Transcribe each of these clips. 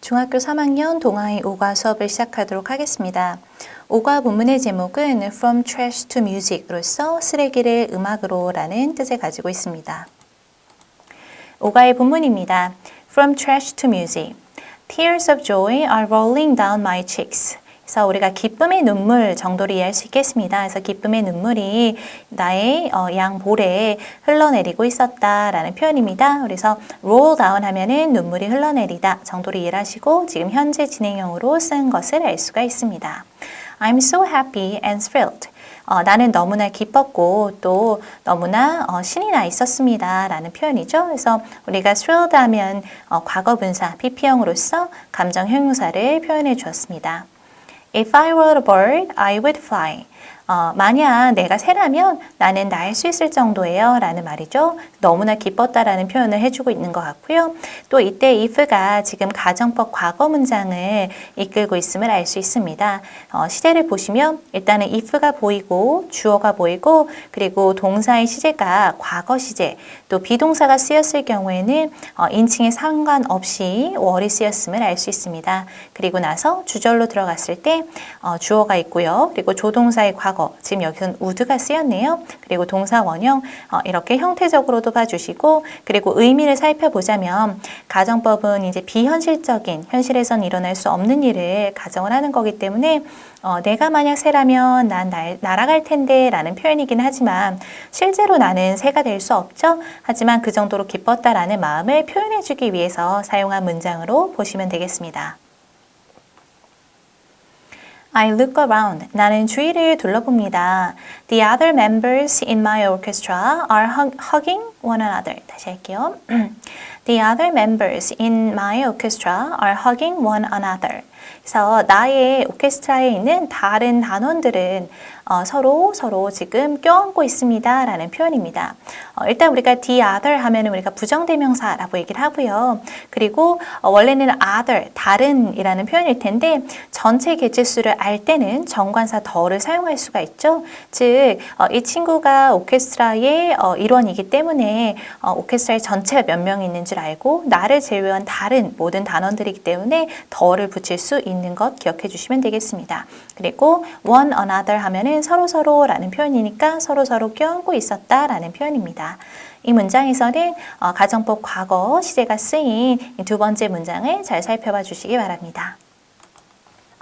중학교 3학년 동아의 오과 수업을 시작하도록 하겠습니다. 오과 본문의 제목은 From Trash to Music로서 쓰레기를 음악으로 라는 뜻을 가지고 있습니다. 오가의 본문입니다. From Trash to Music. Tears of joy are rolling down my cheeks. 그래서 우리가 기쁨의 눈물 정도로 이해할 수 있겠습니다. 그래서 기쁨의 눈물이 나의 어, 양 볼에 흘러내리고 있었다라는 표현입니다. 그래서 roll down 하면은 눈물이 흘러내리다 정도로 이해하시고 지금 현재 진행형으로 쓴 것을 알 수가 있습니다. I'm so happy and thrilled. 어, 나는 너무나 기뻤고 또 너무나 어, 신이 나 있었습니다. 라는 표현이죠. 그래서 우리가 thrilled 하면 어, 과거 분사, PP형으로서 감정 형용사를 표현해 주었습니다. If I were a bird, I would fly. 어, 만약 내가 새라면 나는 날수 있을 정도예요. 라는 말이죠. 너무나 기뻤다라는 표현을 해주고 있는 것 같고요. 또 이때 if가 지금 가정법 과거 문장을 이끌고 있음을 알 수 있습니다. 어, 시제를 보시면 일단은 if가 보이고 주어가 보이고 그리고 동사의 시제가 과거 시제 또 비동사가 쓰였을 경우에는 어, 인칭에 상관없이 월이 쓰였음을 알 수 있습니다. 그리고 나서 주절로 들어갔을 때 어, 주어가 있고요. 그리고 조동사의 과거 지금 여기서는 우드가 쓰였네요. 그리고 동사 원형 어, 이렇게 형태적으로도 봐주시고 그리고 의미를 살펴보자면 가정법은 이제 비현실적인 현실에선 일어날 수 없는 일을 가정을 하는 거기 때문에 어, 내가 만약 새라면 난 날, 날아갈 텐데 라는 표현이긴 하지만 실제로 나는 새가 될 수 없죠. 하지만 그 정도로 기뻤다라는 마음을 표현해주기 위해서 사용한 문장으로 보시면 되겠습니다. I look around. 나는 주위를 둘러봅니다. The other members in my orchestra are hugging one another. 다시 할게요. The other members in my orchestra are hugging one another. 그래서 나의 오케스트라에 있는 다른 단원들은 어, 서로 서로 지금 껴안고 있습니다. 라는 표현입니다. 어, 일단 우리가 the other 하면 우리가 부정대명사라고 얘기를 하고요. 그리고 어, 원래는 other, 다른 이라는 표현일 텐데 전체 개체수를 알 때는 정관사 더를 사용할 수가 있죠. 즉, 어, 이 친구가 오케스트라의 어, 일원이기 때문에 어, 오케스트라의 전체가 몇 명이 있는 줄 알고 나를 제외한 다른 모든 단원들이기 때문에 더를 붙일 수 있는 것 기억해 주시면 되겠습니다. 그리고 one another 하면은 서로 서로라는 표현이니까 서로 서로 껴안고 있었다라는 표현입니다. 이 문장에서는 어, 가정법 과거 시제가 쓰인 두 번째 문장을 잘 살펴봐 주시기 바랍니다.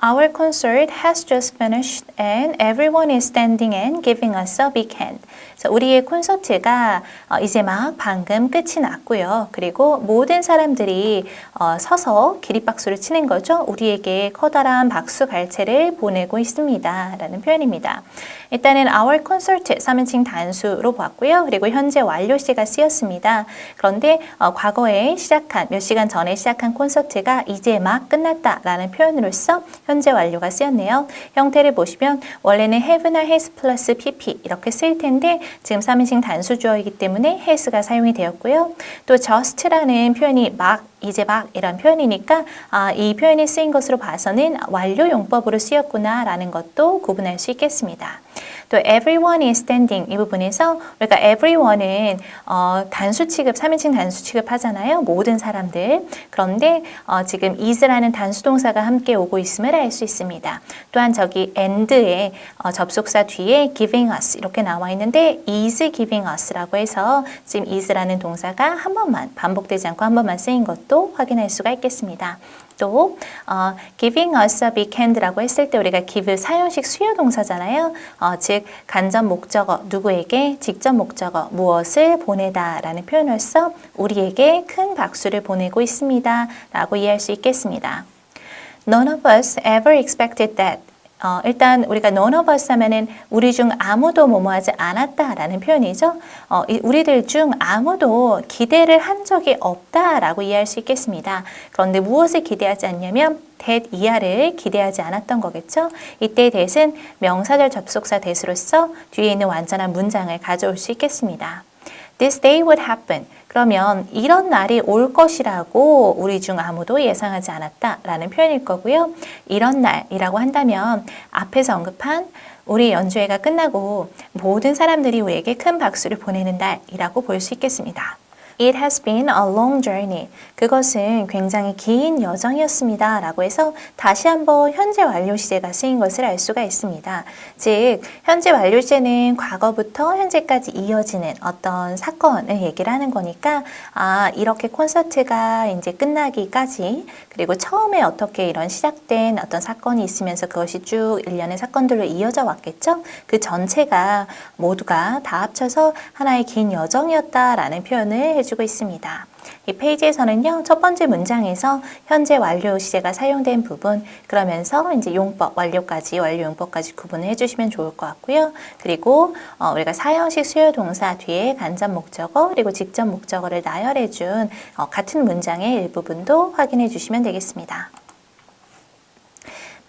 Our concert has just finished and everyone is standing and giving us a big hand. 우리의 콘서트가 어, 이제 막 방금 끝이 났고요. 그리고 모든 사람들이 어, 서서 기립박수를 치는 거죠. 우리에게 커다란 박수 갈채를 보내고 있습니다. 라는 표현입니다. 일단은 our concert 3인칭 단수로 봤고요. 그리고 현재 완료 시가 쓰였습니다. 그런데 어, 과거에 시작한 몇 시간 전에 시작한 콘서트가 이제 막 끝났다라는 표현으로서 현재 완료가 쓰였네요. 형태를 보시면 원래는 have나 has 플러스 pp 이렇게 쓸 텐데 지금 3인칭 단수주어이기 때문에 has가 사용이 되었고요. 또 just라는 표현이 막 이제 막 이런 표현이니까 아, 이 표현이 쓰인 것으로 봐서는 완료 용법으로 쓰였구나 라는 것도 구분할 수 있겠습니다. 또 everyone is standing 이 부분에서 우리가 everyone은 어, 단수 취급, 3인칭 단수 취급 하잖아요. 모든 사람들. 그런데 어, 지금 is라는 단수 동사가 함께 오고 있음을 알 수 있습니다. 또한 저기 and의 어, 접속사 뒤에 giving us 이렇게 나와 있는데 is giving us라고 해서 지금 is라는 동사가 한 번만 반복되지 않고 한 번만 쓰인 것도 확인할 수가 있겠습니다. 또 어, giving us a hand라고 했을 때 우리가 give 사용식 수요 동사잖아요. 어, 즉 간접 목적어 누구에게 직접 목적어 무엇을 보내다라는 표현으로서 우리에게 큰 박수를 보내고 있습니다. 라고 이해할 수 있겠습니다. None of us ever expected that. 어, 일단 우리가 none of us 하면은 우리 중 아무도 뭐뭐하지 않았다라는 표현이죠. 어, 우리들 중 아무도 기대를 한 적이 없다라고 이해할 수 있겠습니다. 그런데 무엇을 기대하지 않냐면 that 이하를 기대하지 않았던 거겠죠. 이때 that은 명사절 접속사 that으로서 뒤에 있는 완전한 문장을 가져올 수 있겠습니다. This day would happen. 그러면 이런 날이 올 것이라고 우리 중 아무도 예상하지 않았다라는 표현일 거고요. 이런 날이라고 한다면 앞에서 언급한 우리 연주회가 끝나고 모든 사람들이 우리에게 큰 박수를 보내는 날이라고 볼 수 있겠습니다. It has been a long journey. 그것은 굉장히 긴 여정이었습니다. 라고 해서 다시 한번 현재 완료 시제가 쓰인 것을 알 수가 있습니다. 즉, 현재 완료 시제는 과거부터 현재까지 이어지는 어떤 사건을 얘기를 하는 거니까, 아, 이렇게 콘서트가 이제 끝나기까지, 그리고 처음에 어떻게 이런 시작된 어떤 사건이 있으면서 그것이 쭉 일련의 사건들로 이어져 왔겠죠? 그 전체가 모두가 다 합쳐서 하나의 긴 여정이었다라는 표현을 해주 고 있습니다. 이 페이지에서는요, 첫 번째 문장에서 현재 완료 시제가 사용된 부분, 그러면서 이제 용법, 완료까지, 완료 용법까지 구분을 해주시면 좋을 것 같고요. 그리고 어, 우리가 사형식 수요 동사 뒤에 간접 목적어, 그리고 직접 목적어를 나열해준 어, 같은 문장의 일부분도 확인해 주시면 되겠습니다.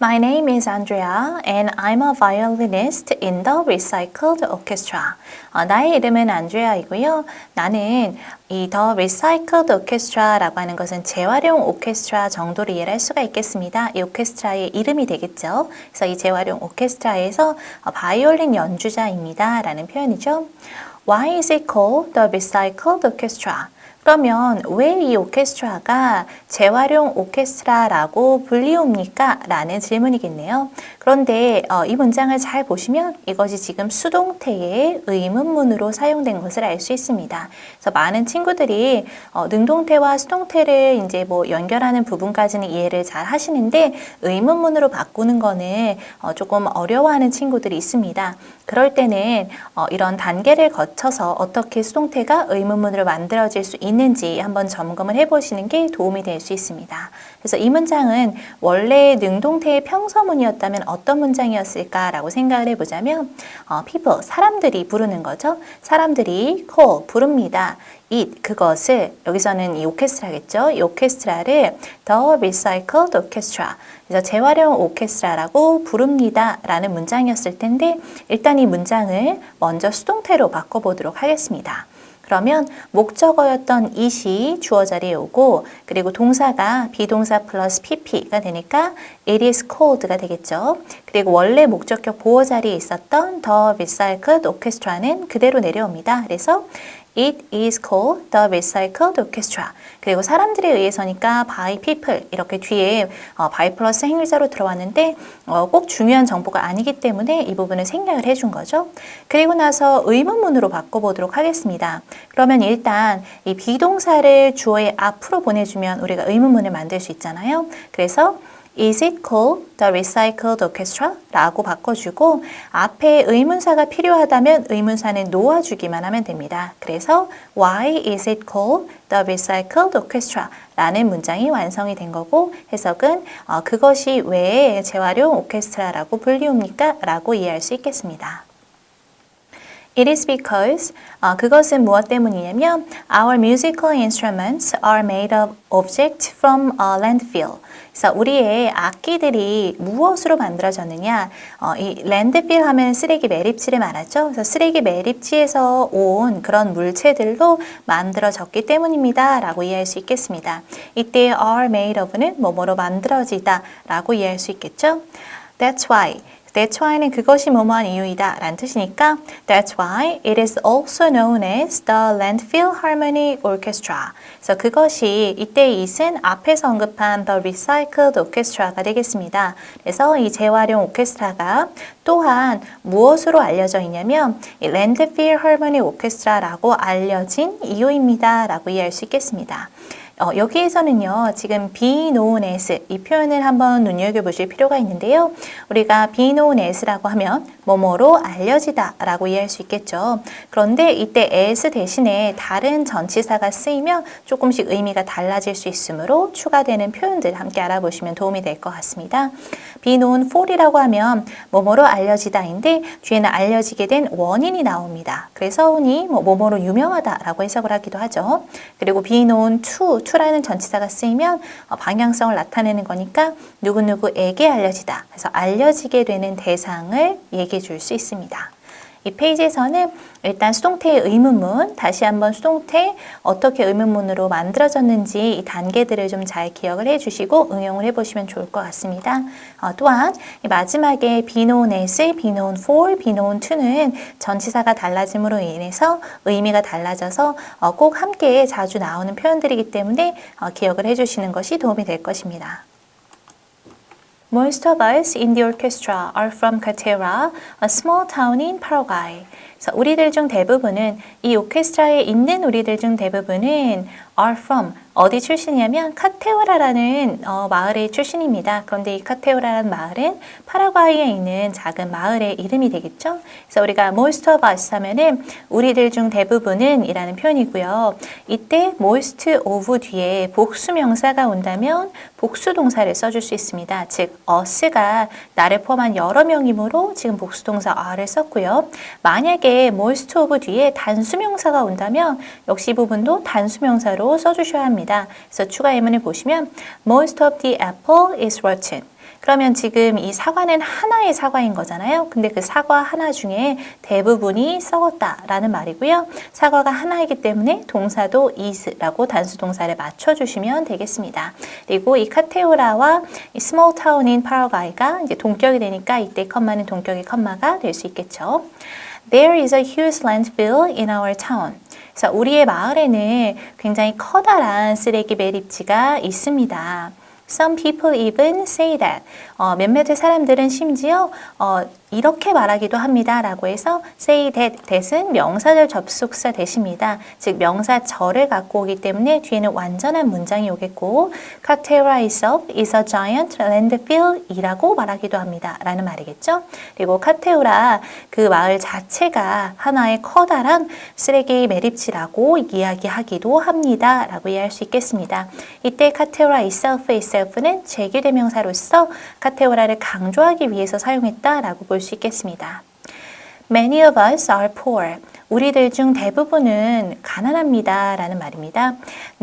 My name is Andrea and I'm a violinist in the recycled orchestra. 어, 나의 이름은 안드레아이고요. 나는 이 The Recycled Orchestra라고 하는 것은 재활용 오케스트라 정도로 이해를 할 수가 있겠습니다. 이 오케스트라의 이름이 되겠죠. 그래서 이 재활용 오케스트라에서 어, 바이올린 연주자입니다. 라는 표현이죠. Why is it called the Recycled Orchestra? 그러면 왜 이 오케스트라가 재활용 오케스트라라고 불리웁니까? 라는 질문이겠네요. 그런데 어, 이 문장을 잘 보시면 이것이 지금 수동태의 의문문으로 사용된 것을 알 수 있습니다. 그래서 많은 친구들이 어, 능동태와 수동태를 이제 뭐 연결하는 부분까지는 이해를 잘 하시는데 의문문으로 바꾸는 거는 어, 조금 어려워하는 친구들이 있습니다. 그럴 때는 어, 이런 단계를 거쳐서 어떻게 수동태가 의문문으로 만들어질 수 있는지 한번 점검을 해보시는 게 도움이 될 수 있습니다. 그래서 이 문장은 원래 능동태의 평서문이었다면 어떤 문장이었을까라고 생각을 해보자면 어, people, 사람들이 부르는 거죠. 사람들이 call, 부릅니다. it, 그것을 여기서는 이 오케스트라겠죠. 이 오케스트라를 the recycled orchestra, 그래서 재활용 오케스트라라고 부릅니다. 라는 문장이었을 텐데 일단 이 문장을 먼저 수동태로 바꿔보도록 하겠습니다. 그러면 목적어였던 it이 주어 자리에 오고 그리고 동사가 비동사 플러스 pp가 되니까 it is called가 되겠죠. 그리고 원래 목적격 보호 자리에 있었던 the recycled orchestra는 그대로 내려옵니다. 그래서 It is called the recycled orchestra. 그리고 사람들에 의해서니까 by people 이렇게 뒤에 어, by 플러스 행위자로 들어왔는데 어, 꼭 중요한 정보가 아니기 때문에 이 부분을 생략을 해준 거죠. 그리고 나서 의문문으로 바꿔보도록 하겠습니다. 그러면 일단 이 비동사를 주어의 앞으로 보내주면 우리가 의문문을 만들 수 있잖아요. 그래서 Is it called the recycled orchestra? 라고 바꿔주고 앞에 의문사가 필요하다면 의문사는 놓아주기만 하면 됩니다. 그래서 Why is it called the recycled orchestra? 라는 문장이 완성이 된 거고 해석은 어, 그것이 왜 재활용 오케스트라라고 불리웁니까? 라고 이해할 수 있겠습니다. It is because 어, 그것은 무엇 때문이냐면 Our musical instruments are made of objects from a landfill. 그래서 우리의 악기들이 무엇으로 만들어졌느냐? 어, 이 랜드필 하면 쓰레기 매립지를 말하죠. 그래서 쓰레기 매립지에서 온 그런 물체들로 만들어졌기 때문입니다. 라고 이해할 수 있겠습니다. 이때 are made of는 뭐뭐로 만들어지다 라고 이해할 수 있겠죠. That's why. That's why는 그것이 뭐뭐한 이유이다 라는 뜻이니까 That's why it is also known as the Landfill Harmony Orchestra. 그래서 그것이 이때 it은 앞에서 언급한 the Recycled Orchestra가 되겠습니다. 그래서 이 재활용 오케스트라가 또한 무엇으로 알려져 있냐면 이 Landfill Harmony Orchestra라고 알려진 이유입니다. 라고 이해할 수 있겠습니다. 어, 여기에서는요, 지금 be known as 이 표현을 한번 눈여겨보실 필요가 있는데요. 우리가 be known as라고 하면 뭐뭐로 알려지다 라고 이해할 수 있겠죠. 그런데 이때 as 대신에 다른 전치사가 쓰이면 조금씩 의미가 달라질 수 있으므로 추가되는 표현들 함께 알아보시면 도움이 될 것 같습니다. be known for이라고 하면 뭐뭐로 알려지다인데 뒤에는 알려지게 된 원인이 나옵니다. 그래서 흔히 뭐 뭐뭐로 유명하다라고 해석을 하기도 하죠. 그리고 be known to, to라는 전치사가 쓰이면 어, 방향성을 나타내는 거니까 누구누구에게 알려지다. 그래서 알려지게 되는 대상을 얘기해 줄 수 있습니다. 이 페이지에서는 일단 수동태의 의문문, 다시 한번 수동태 어떻게 의문문으로 만들어졌는지 이 단계들을 좀 잘 기억을 해주시고 응용을 해보시면 좋을 것 같습니다. 어, 또한 이 마지막에 as, be known for, known to는 전치사가 달라짐으로 인해서 의미가 달라져서 어, 꼭 함께 자주 나오는 표현들이기 때문에 어, 기억을 해주시는 것이 도움이 될 것입니다. Most of us in the orchestra are from Catera, a small town in Paraguay. 그래서 우리들 중 대부분은 이 오케스트라에 있는 우리들 중 대부분은 are from 어디 출신이냐면 카테오라라는 어, 마을의 출신입니다. 그런데 이 카테오라라는 마을은 파라과이에 있는 작은 마을의 이름이 되겠죠. 그래서 우리가 most of us 하면은 우리들 중 대부분은 이라는 표현이고요. 이때 most of 뒤에 복수 명사가 온다면 복수 동사를 써줄 수 있습니다. 즉 us가 나를 포함한 여러 명이므로 지금 복수 동사 are를 썼고요. 만약에 most of 뒤에 단수 명사가 온다면 역시 이 부분도 단수 명사로 써주셔야 합니다. 그래서 추가 예문을 보시면 most of the apple is rotten. 그러면 지금 이 사과는 하나의 사과인 거잖아요. 근데 그 사과 하나 중에 대부분이 썩었다라는 말이고요. 사과가 하나이기 때문에 동사도 is라고 단수 동사를 맞춰 주시면 되겠습니다. 그리고 이 카테오라와 이 small town인 파라과이가 이제 동격이 되니까 이때 컴마는 동격의 컴마가 될 수 있겠죠. There is a huge landfill in our town. 그래서 우리의 마을에는 굉장히 커다란 쓰레기 매립지가 있습니다. Some people even say that. 어, 몇몇의 사람들은 심지어 어, 이렇게 말하기도 합니다. 라고 해서 say that, that은 명사절 접속사 대십니다. 즉 명사 절을 갖고 오기 때문에 뒤에는 완전한 문장이 오겠고 Catera itself is a giant landfill 이라고 말하기도 합니다. 라는 말이겠죠. 그리고 카테우라 그 마을 자체가 하나의 커다란 쓰레기 매립지라고 이야기하기도 합니다. 라고 이해할 수 있겠습니다. 이때 카테우라 itself, itself는 제규대명사로서 카테오라를 강조하기 위해서 사용했다라고 볼 수 있겠습니다. Many of us are poor. 우리들 중 대부분은 가난합니다. 라는 말입니다.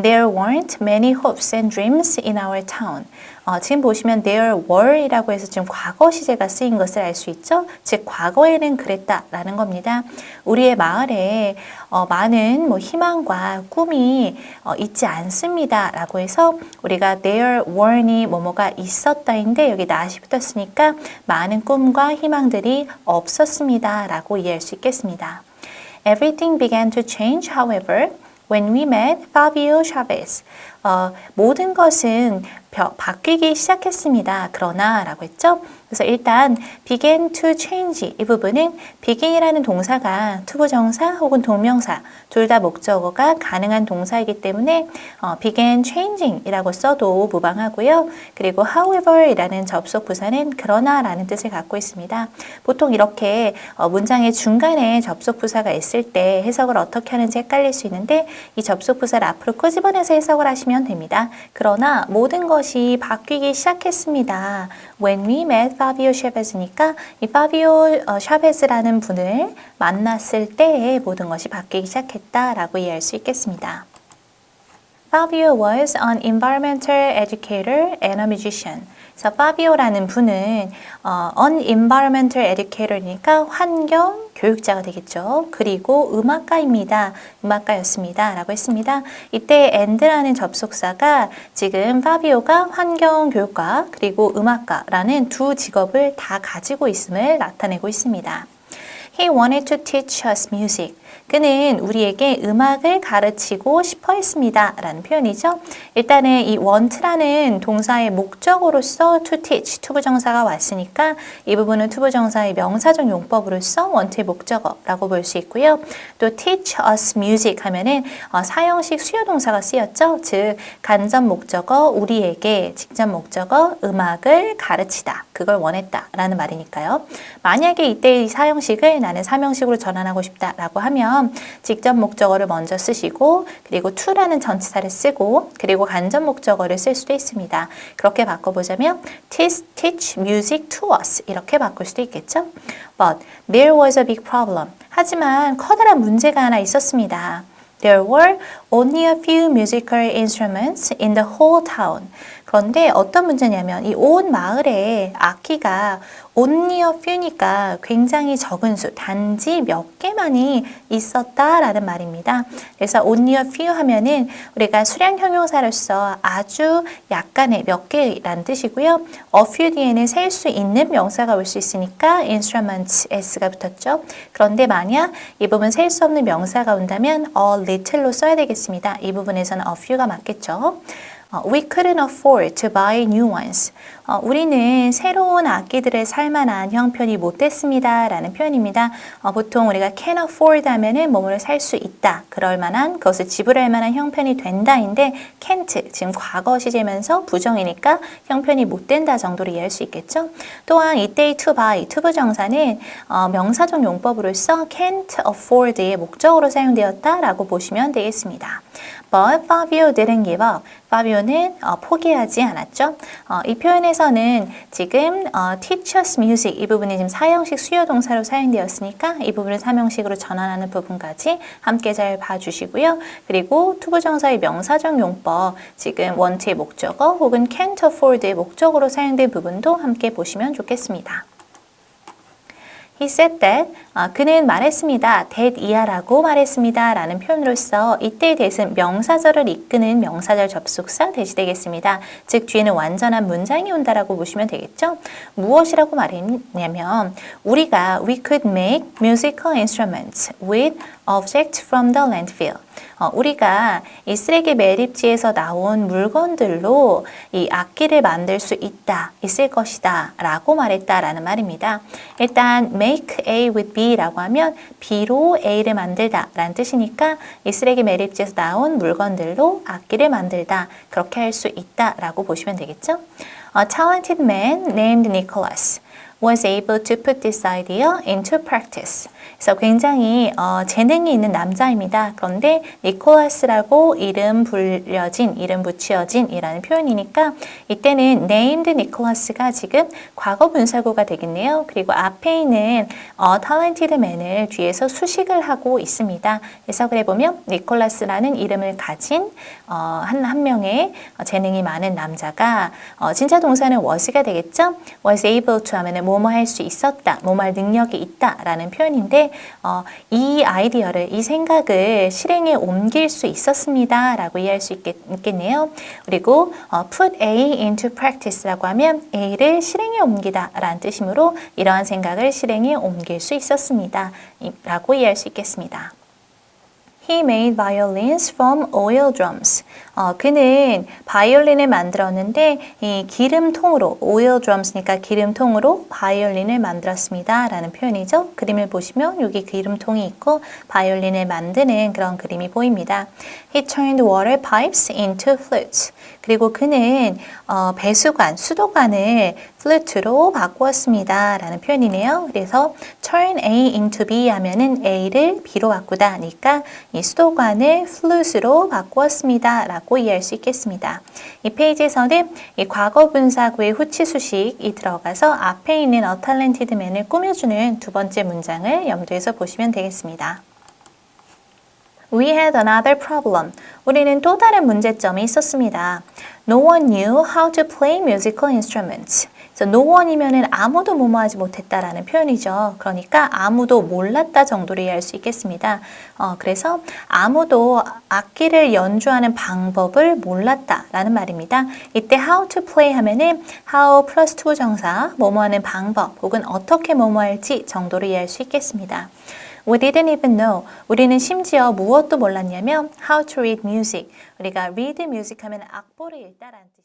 There weren't many hopes and dreams in our town. 어, 지금 보시면 there were 이라고 해서 지금 과거 시제가 쓰인 것을 알 수 있죠. 즉, 과거에는 그랬다라는 겁니다. 우리의 마을에 어, 많은 뭐 희망과 꿈이 어, 있지 않습니다. 라고 해서 우리가 there weren이 뭐뭐가 있었다인데 여기 not이 붙었으니까 많은 꿈과 희망들이 없었습니다. 라고 이해할 수 있겠습니다. Everything began to change, however, when we met Fabio Chavez. 어, 모든 것은 벼, 바뀌기 시작했습니다. 그러나 라고 했죠. 그래서 일단 began to change 이 부분은 begin이라는 동사가 투부정사 혹은 동명사 둘 다 목적어가 가능한 동사이기 때문에 어, began changing 이라고 써도 무방하고요. 그리고 however 이라는 접속 부사는 그러나 라는 뜻을 갖고 있습니다. 보통 이렇게 어, 문장의 중간에 접속 부사가 있을 때 해석을 어떻게 하는지 헷갈릴 수 있는데 이 접속 부사를 앞으로 끄집어내서 해석을 하시면 됩니다. 그러나 모든 것이 바뀌기 시작했습니다. When we met Fabio Chavez니까 이 어, Chavez라는 분을 만났을 때에 모든 것이 바뀌기 시작했다라고 이해할 수 있겠습니다. Fabio was an environmental educator and a musician. 그래서 파비오라는 분은 어, an environmental educator니까 환경 교육자가 되겠죠. 그리고 음악가입니다. 음악가였습니다. 라고 했습니다. 이때 and라는 접속사가 지금 파비오가 환경 교육가 그리고 음악가라는 두 직업을 다 가지고 있음을 나타내고 있습니다. He wanted to teach us music. 그는 우리에게 음악을 가르치고 싶어 했습니다. 라는 표현이죠. 일단은 이 want라는 동사의 목적으로서 to teach, 투부정사가 왔으니까 이 부분은 투부정사의 명사적 용법으로서 want의 목적어라고 볼 수 있고요. 또 teach us music 하면은 어, 사형식 수요동사가 쓰였죠. 즉, 간접 목적어 우리에게, 직접 목적어 음악을 가르치다. 그걸 원했다. 라는 말이니까요. 만약에 이때 이 사형식을 나는 사명식으로 전환하고 싶다라고 하면 직접 목적어를 먼저 쓰시고 그리고 to라는 전치사를 쓰고 그리고 간접 목적어를 쓸 수도 있습니다. 그렇게 바꿔보자면 teach, teach music to us 이렇게 바꿀 수도 있겠죠. But there was a big problem. 하지만 커다란 문제가 하나 있었습니다. There were only a few musical instruments in the whole town. 그런데 어떤 문제냐면 이 온 마을에 only a few니까 굉장히 적은 수, 단지 몇 개만이 있었다라는 말입니다. 그래서 a few 하면은 우리가 수량 형용사로서 아주 약간의 몇 개란 뜻이고요. few 뒤에는 셀 수 있는 명사가 올 수 있으니까 instruments s가 붙었죠. 그런데 만약 이 부분 셀 수 없는 명사가 온다면 a little로 써야 되겠습니다. 이 부분에서는 a few가 맞겠죠. 어, We couldn't afford to buy new ones. 어, 우리는 새로운 악기들을 살 만한 형편이 못 됐습니다. 라는 표현입니다. 어, 보통 우리가 can afford 하면은 뭐뭐를 살 수 있다. 그럴 만한, 그것을 지불할 만한 형편이 된다인데 can't, 지금 과거 시제면서 부정이니까 형편이 못 된다 정도로 이해할 수 있겠죠. 또한 이때의 to buy, to 부정사는 어, 명사적 용법으로서 can't afford의 목적으로 사용되었다라고 보시면 되겠습니다. But Fabio didn't give up. 파비오는 어, 포기하지 않았죠. 어, 이 표현에서는 지금 어, teachers music 이 부분이 지금 사형식 수요 동사로 사용되었으니까 이 부분을 삼형식으로 전환하는 부분까지 함께 잘 봐주시고요. 그리고 투부정사의 명사적 용법 지금 want의 목적어 혹은 can't afford의 목적으로 사용된 부분도 함께 보시면 좋겠습니다. He said that 어, 그는 말했습니다. that 이하라고 말했습니다. 라는 표현으로서 이때의 that은 명사절을 이끄는 명사절 접속사 대시 되겠습니다. 즉 뒤에는 완전한 문장이 온다라고 보시면 되겠죠. 무엇이라고 말했냐면 우리가 we could make musical instruments with objects from the landfill. 어, 우리가 이 쓰레기 매립지에서 나온 물건들로 이 악기를 만들 수 있다, 있을 것이다 라고 말했다라는 말입니다. 일단 make A with B라고 하면 B로 A를 만들다 라는 뜻이니까 이 쓰레기 매립지에서 나온 물건들로 악기를 만들다 그렇게 할 수 있다 라고 보시면 되겠죠. A talented man named Nicholas was able to put this idea into practice. 그래서 굉장히 어, 재능이 있는 남자입니다. 그런데 니콜라스라고 이름 불려진, 이름 붙여진이라는 표현이니까 이때는 named 니콜라스가 지금 과거 분사구가 되겠네요. 그리고 앞에 있는 어, talented man을 뒤에서 수식을 하고 있습니다. 해석을 해보면 니콜라스라는 이름을 가진 어, 한, 한 명의 재능이 많은 남자가 어, 진짜 동사는 was가 되겠죠? was able to 하면 뭐뭐 할 수 있었다, 뭐뭐 할 능력이 있다라는 표현인데 어, 이 아이디어를, 이 생각을 실행에 옮길 수 있었습니다. 라고 이해할 수 있겠, 있겠 네요. 그리고 어, put A into practice라고 하면 A를 실행에 옮기다 라는 뜻이므로 이러한 생각을 실행에 옮길 수 있었습니다. 이- 라고 이해할 수 있겠습니다. He made violins from oil drums. 어, 그는 바이올린을 만들었는데 이 기름통으로 oil drums니까 기름통으로 바이올린을 만들었습니다. 라는 표현이죠. 그림을 보시면 여기 기름통이 있고 바이올린을 만드는 그런 그림이 보입니다. He turned water pipes into flutes. 그리고 그는 어, 배수관, 수도관을 플루트로 바꾸었습니다. 라는 표현이네요. 그래서 turn A into B 하면은 A를 B로 바꾸다니까 이 수도관을 플루트로 바꾸었습니다. 라고 이해할 수 있겠습니다. 이 페이지에서는 이 과거 분사구의 후치 수식이 들어가서 앞에 있는 man을 꾸며주는 두 번째 문장을 염두에서 보시면 되겠습니다. We had another problem. 우리는 또 다른 문제점이 있었습니다. No one knew how to play musical instruments. One이면은 아무도 뭐뭐하지 못했다라는 표현이죠. 그러니까 아무도 몰랐다 정도로 이해할 수 있겠습니다. 어, 그래서 아무도 악기를 연주하는 방법을 몰랐다라는 말입니다. 이때 how to play 하면은 how 플러스 to 정사 뭐뭐하는 방법 혹은 어떻게 뭐뭐할지 정도로 이해할 수 있겠습니다. We didn't even know. 우리는 심지어 무엇도 몰랐냐면 how to read music. 우리가 read music 하면 악보를 읽다라는.